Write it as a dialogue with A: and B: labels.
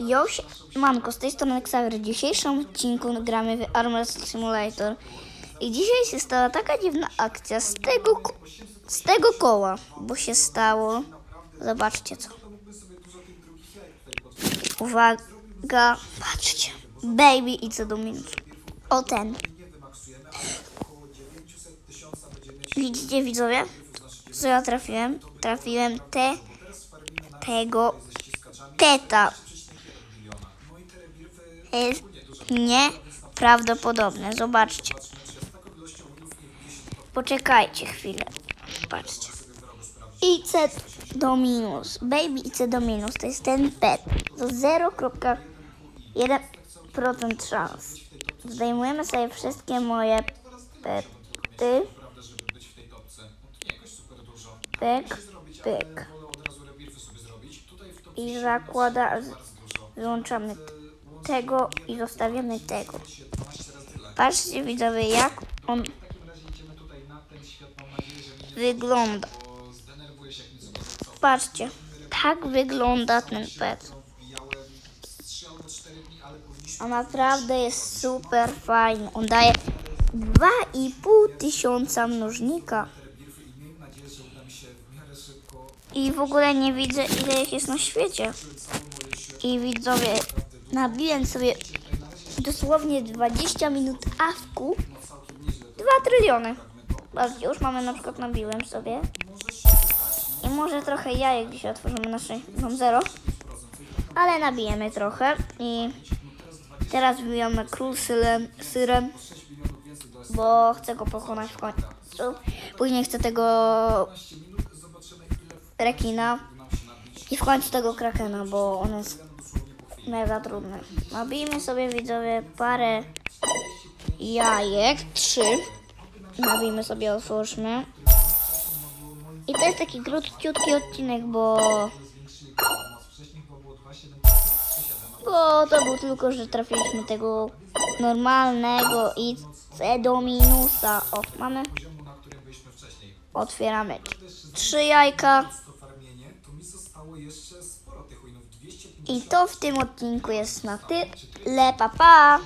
A: Joś, manko, z tej strony Xavier. W dzisiejszym odcinku gramy w Armored Simulator. I dzisiaj się stała taka dziwna akcja z tego, z tego koła, bo się stało. Zobaczcie co. Uwaga, patrzcie. Baby i co do minut. O ten. Widzicie widzowie? Co ja trafiłem? Trafiłem te, tego Keta. Jest nieprawdopodobne. Zobaczcie. Poczekajcie chwilę. Patrzcie. IC do minus. Baby IC do minus. To jest ten pet. To 0,1% szans. Zdejmujemy sobie wszystkie moje pety. Pyk, pyk. I zakłada, wyłączamy tego i zostawiamy tego. Patrzcie widzowie, jak on wygląda. Patrzcie, tak wygląda ten pet. A naprawdę jest super fajny. On daje 2,5 tysiąca mnożnika. I w ogóle nie widzę ile ich jest na świecie. I widzowie, nabiłem sobie dosłownie 20 minut awku. 2 tryliony. Patrzcie, już mamy na przykład nabiłem sobie. I może trochę jajek dzisiaj otworzymy na szczęście. Mam zero. Ale nabijemy trochę. I teraz wbijamy król syrem, syrem. Bo chcę go pokonać w końcu. Później chcę tego rekina. I w końcu tego krakena, bo on jest mega trudny. Nabijmy sobie widzowie parę jajek. Trzy. Nabijmy sobie, otwórzmy. I to jest taki króciutki odcinek, bo... Bo to był tylko, że trafiliśmy tego normalnego i C do minusa. O, mamy. Otwieramy trzy jajka. I to w tym odcinku jest na tyle. Pa, pa!